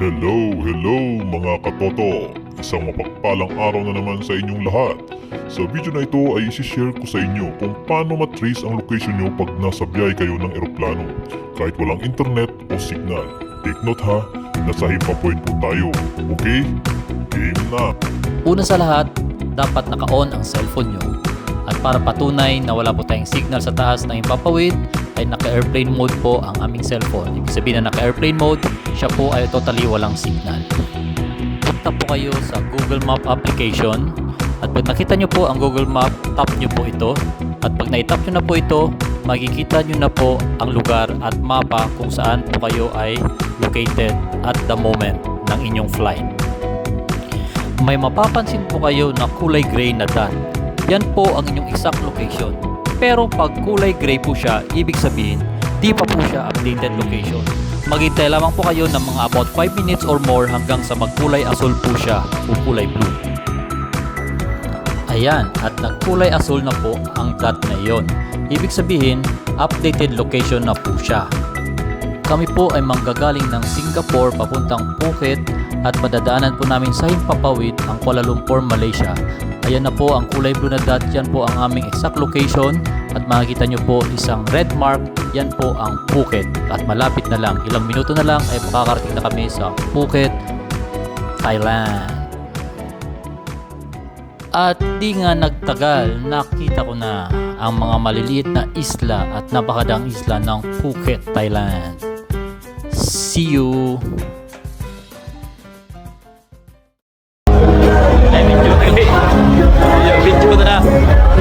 Hello, hello mga katoto! Isang mapagpalang araw na naman sa inyong lahat. Sa video na ito ay isi-share ko sa inyo kung paano matrace ang location nyo pag nasa biyahe kayo ng eroplano kahit walang internet o signal. Take note ha, nasa himpapoint po tayo. Okay? Game na! Una sa lahat, dapat naka-on ang cellphone nyo. At para patunay na wala po tayong signal sa taas ng impapawid, ay naka-airplane mode po ang aming cellphone. Ibig sabihin na naka-airplane mode, siya po ay totally walang signal. Punta po kayo sa Google Map application at pag nakita nyo po ang Google Map, tap nyo po ito. At pag na-tap nyo na po ito, makikita nyo na po ang lugar at mapa kung saan po kayo ay located at the moment ng inyong flight may mapapansin po kayo na kulay gray na dot. Yan po ang inyong exact location. Pero pag kulay gray po siya, ibig sabihin, di pa po siya updated location. Maghintay lamang po kayo ng mga about 5 minutes or more hanggang sa magkulay asul po siya o kulay blue. Ayan, at nagkulay asul na po ang dot na iyon. Ibig sabihin, updated location na po siya. Kami po ay manggagaling ng Singapore papuntang Phuket at madadaanan po namin sa Himpapawid ang Kuala Lumpur, Malaysia. Ayan na po ang kulay blue na dot, yan po ang aming exact location at makikita nyo po isang red mark, yan po ang Phuket. At malapit na lang, ilang minuto na lang ay makakarating na kami sa Phuket, Thailand. At di nga nagtagal, nakita ko na ang mga maliliit na isla at napakadang isla ng Phuket, Thailand. See you! Yeah, we do that.